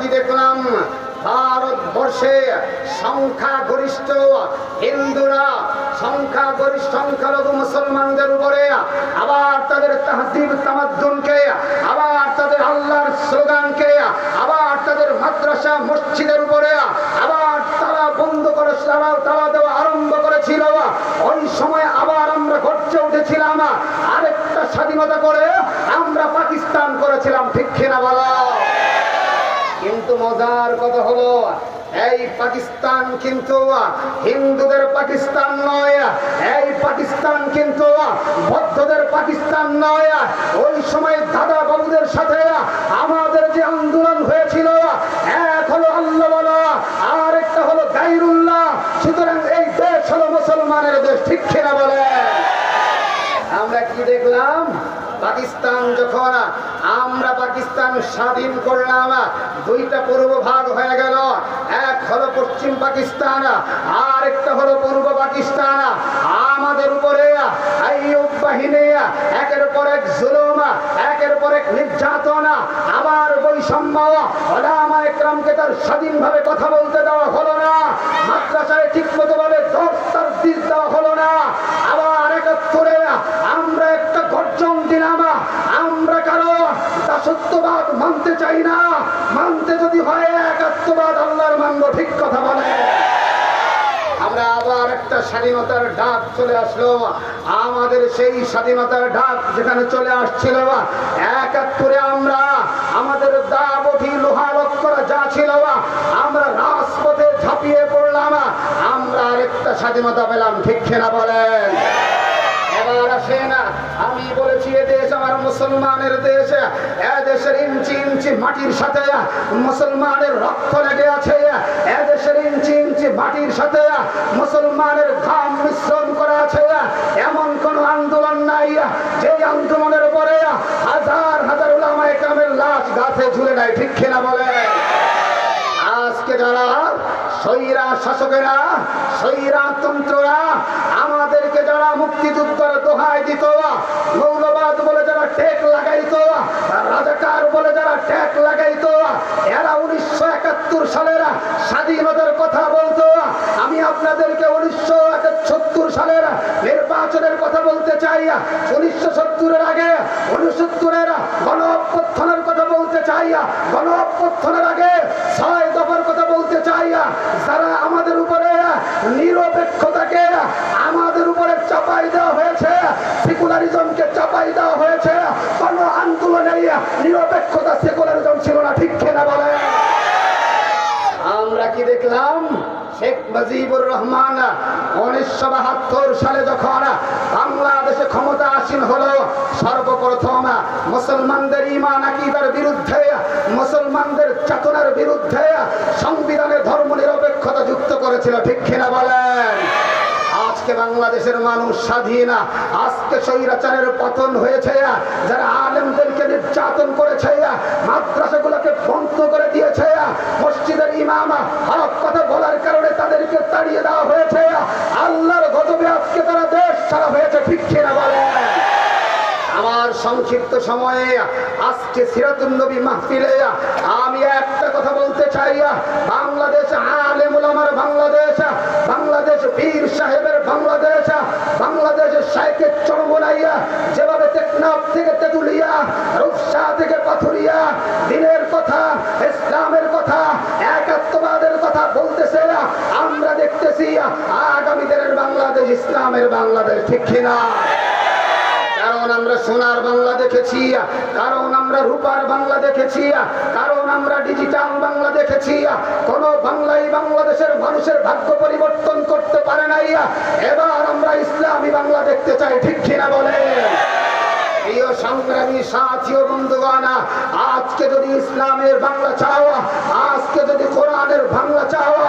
কি দেখলাম? ভারতবর্ষে সংখ্যাগরিষ্ঠ হিন্দুরা সংখ্যাগরিষ্ঠ সংখ্যালঘু মুসলমানদের উপরে আবার তাদের তাহদিব তামাদ্দুনকে আবার তাদের আল্লাহর স্লোগানকে, আবার তাদের মাদ্রাসা মসজিদের উপরে, আবার তারা বন্ধ করে তারা তারা দেওয়া আরম্ভ করেছিল। ওই সময় আবার আমরা গর্জে উঠেছিলাম, আরেকটা স্বাধীনতা করে আমরা পাকিস্তান করেছিলাম, ঠিক কিনা বলা? কিন্তু মজার কথা হলো, এই পাকিস্তান কিন্তু হিন্দুদের পাকিস্তান নয়, এই পাকিস্তান কিন্তু বৌদ্ধদের পাকিস্তান নয়। ওই সময় দাদা বাবুদের সাথে আমাদের যে আন্দোলন হয়েছিল, এক হলো আল্লাহ আর একটা হলো গাইরুল্লাহ। সুতরাং এই দেশ হলো মুসলমানের দেশ, ঠিক কিনা বলে আমরা কি দেখলাম? পাকিস্তান যখন আমরা পাকিস্তান স্বাধীন করলাম, দুইটা পূর্ব ভাগ হয়ে গেল। এক হলো পশ্চিম পাকিস্তান আর একটা হলো পূর্ব পাকিস্তান। আমাদের উপরে একের পর এক জুলুম, একের পর এক নির্যাতন, আবার বৈষম্য। ওলামা একরামকে তার স্বাধীনভাবে কথা বলতে দেওয়া হলো না। মাদ্রাসায় ঠিক মতো ভাবে দেওয়া হলো না। চাই না। মানতে যদি হয় একাত্মবাদ, আল্লাহর মানবো ঠিক কথা বলে। আমরা আবার একটা স্বাধীনতার ডাক চলে আসলো। আমাদের সেই স্বাধীনতার ডাক যেখানে চলে আসছিল, একাত্তরে আমরা আমাদের দা বটি লোহা লক্করা যা ছিল, আমরা রাজপথে ঝাঁপিয়ে পড়লাম। আমরা আরেকটা স্বাধীনতা পেলাম, ঠিক খেলা বলেন? এবার আসে না আমি বলেছি, এ দেশ আমার মুসলমানের দেশ, এ দেশের ইঞ্চি ইঞ্চি মাটির সাথে মুসলমানের রক্ত লেগে আছে, এ দেশের ইঞ্চি ইঞ্চি মাটির সাথে মুসলমানের ঘাম মিশ্রণ করা আছে, এমন কোন আন্দোলন নাই, যে আন্দোলনের পরে হাজার হাজার উলামায়ে কামের লাশ গাছে ঝুলে নাই, ঠিক কিনা বলে আজকে যারা সৈরা শাসকেরা সৈরা তন্ত্ররা, আমাদেরকে যারা মুক্তিযুদ্ধের দোহাই দিত মৌলবাদ বলে যারা টেক লাগাইত রাজাকার বলে যারা টেক লাগাইত এরা উনিশশো একাত্তর সালের স্বাধীনতার কথা বলতো আমি আপনাদেরকে উনিশশো সত্তর সালের নির্বাচনের কথা বলতে চাই উনিশশো সত্তরের আগে উনসত্তরের গণ অভ্যুত্থানের কথা বলতে চাই গণ অভ্যুত্থানের আগে ছয় দফার কথা বলতে চাই যারা আমাদের উপরে নিরপেক্ষতাকে আমাদের উপরে চাপাই দেওয়া সেকুলারিজমকে চাপাই দেওয়া হয়েছে। কোন আন্দোলনে নিরপেক্ষতা সেকুলারিজম ছিল না, ঠিক খেলা বলে আমরা কি দেখলাম? শেখ মুজিবুর রহমান উনিশশো বাহাত্তর সালে যখন বাংলাদেশে ক্ষমতা আসীন হলো, সর্বপ্রথম মুসলমানদের ইমান আকিদার বিরুদ্ধে, মুসলমানদের চেতনার বিরুদ্ধে সংবিধানে ধর্ম নিরপেক্ষতা যুক্ত করেছিল, ঠিক কিনা বলেন? আজকে বাংলাদেশের মানুষ স্বাধীন। আজকে স্বৈরাচারের পতন হয়েছে। যারা আলেমদেরকে নির্যাতন করেছে, মাদ্রাসাগুলোকে বন্ধ করে দিয়েছে, মসজিদের ইমাম হক কথা বলার কারণে তাদেরকে তাড়িয়ে দেওয়া হয়েছে। আল্লাহর গজবে আজকে তারা দেশ ছাড়া হয়েছে, ঠিক কিনা বলে আমার সংক্ষিপ্ত সময়ে আজকে সিরাতুল নবী মাহফিলে আমি একটা কথা বলতে চাই। বাংলাদেশ বাংলাদেশ বাংলাদেশ বীর সাহেবের বাংলাদেশ বাংলাদেশ শাইকের চরমনাইয়া, যেভাবে টেকনাফ থেকে তেতুলিয়া, রূপসা থেকে পাথুরিয়া, দিনের কথা, ইসলামের কথা, একাত্মবাদের কথা বলতেছে, আমরা দেখতেছি আগামী দিনের বাংলাদেশ, ইসলামের বাংলাদেশ, ঠিক কিনা? আমরা সোনার বাংলা দেখেছি, কারণ আমরা রূপার বাংলা দেখেছি, কারণ আমরা ডিজিটাল বাংলা দেখেছি, কোন বাংলাই বাংলাদেশের মানুষের ভাগ্য পরিবর্তন করতে পারে নাই, এবার আমরা ইসলামী বাংলা দেখতে চাই, ঠিক কিনা বলে প্রিয় সংগ্রামী সাথী ও বন্ধুগণ, আজকে যদি ইসলামের বাংলা চাওয়া আজকে যদি কোরআনের বাংলা চাওয়া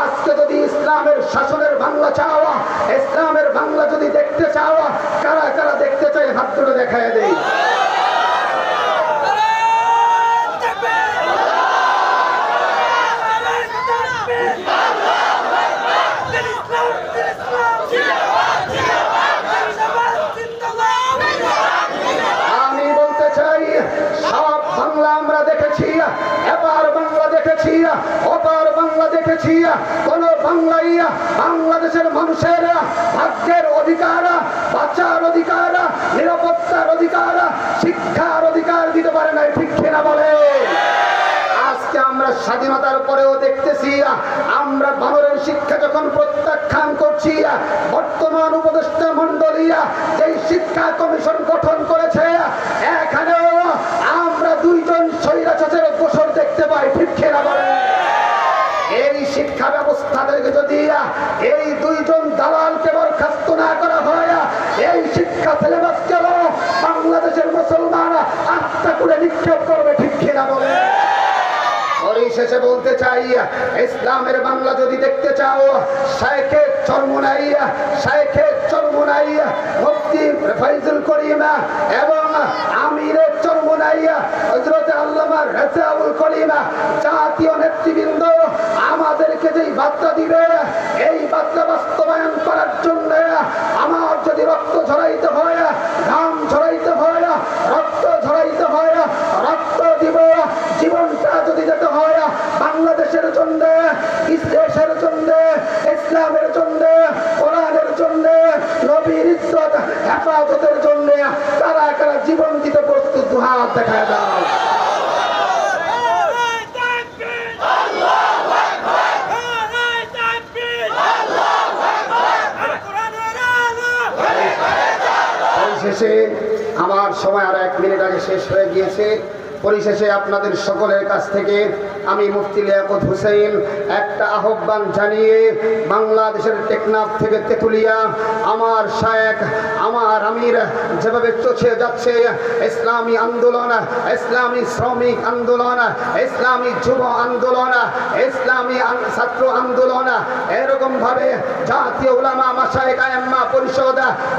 আজকে যদি ইসলামের শাসনের বাংলা চাওয়া ইসলামের বাংলা যদি দেখতে চাওয়া কারা কারা দেখতে চাই হাত তুলে দেখায় দেই। অপার বাংলা দেখেছি কোন বাংলাই বাংলাদেশের মানুষের ভাগ্যের অধিকার বাঁচার অধিকার আমরা বানরের শিক্ষা যখন প্রত্যাখ্যান করছি, বর্তমান উপদেষ্টা মন্ডলী যেই শিক্ষা কমিশন গঠন করেছে, এখানেও আমরা দুইজন স্বৈরাচারের গোসর দেখতে পাই খেলা বলে এই শিক্ষা ব্যবস্থা থেকে যদি, এই দুইজন দালালকে বরখাস্ত না করা হয়, এই শিক্ষা সিলেবাস কেন বাংলাদেশের মুসলমান আত্মা করে নিক্ষেপ করবে, ঠিক কিনা বলে পরিশেষে বলতে চাই, ইসলামের বাংলা যদি দেখতে চাও শাইখের চরমুনাইয়া শাইখের চরমুনাইয়া মুফতি ফৈজুল করিমা এবং আমিরের চরমুনাইয়া হজরত আল্লামা রেজাউল করিমা, জাতীয় নেতৃবৃন্দ আমাদেরকে যেই বার্তা দিবে এই বার্তা বাস্তবায়ন করার জন্য আমার যদি রক্ত ঝরাইতে হয় ঘাম ঝরাইতে হয় রক্ত ঝরাইতে হয় রক্ত দিব জীবনটা যদি যেতে হয় বাংলাদেশের জন্য দেশের জন্য ইসলামের জন্য কোরআনের জন্য নবীর ইজ্জত হেফাজতের জন্য কারা কারা জীবন দিতে প্রস্তুত দুহাত দেখা দাও। আমার সময় আর এক মিনিট আগে শেষ হয়ে গিয়েছে। পরিশেষে আপনাদের সকলের কাছ থেকে আমি মুফতি লিয়াকত হুসেন একটা আহ্বান জানিয়ে বাংলাদেশের টেকনাফ থেকে তেতুলিয়া আমার শায়েক আমার আমির যেভাবে চষে যাচ্ছে, ইসলামী আন্দোলন, ইসলামী শ্রমিক আন্দোলন, ইসলামী যুব আন্দোলন, ইসলামী ছাত্র আন্দোলন, এরকমভাবে জাতীয় উলামা মাসায়েক আয়াম্মা পরিষদ,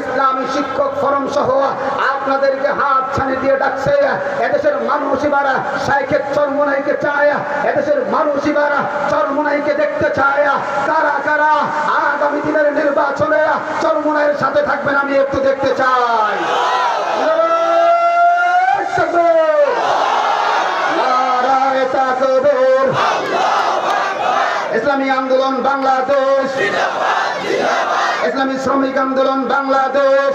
ইসলামী শিক্ষক ফরম সহ আপনাদেরকে হাত ছানি দিয়ে ডাকছে। এদেশের মানুষ এবার শাইখের চরমনাইকে চায়। এদেশের মানুষ এবার চরমনাইকে দেখতে চায়। কারা কারা আগামী দিনের নির্বাচনে চরমনাইয়ের সাথে থাকবেন আমি একটু দেখতে চাই। ইসলামী আন্দোলন বাংলাদেশ। ইসলামী শ্রমিক আন্দোলন বাংলাদেশ।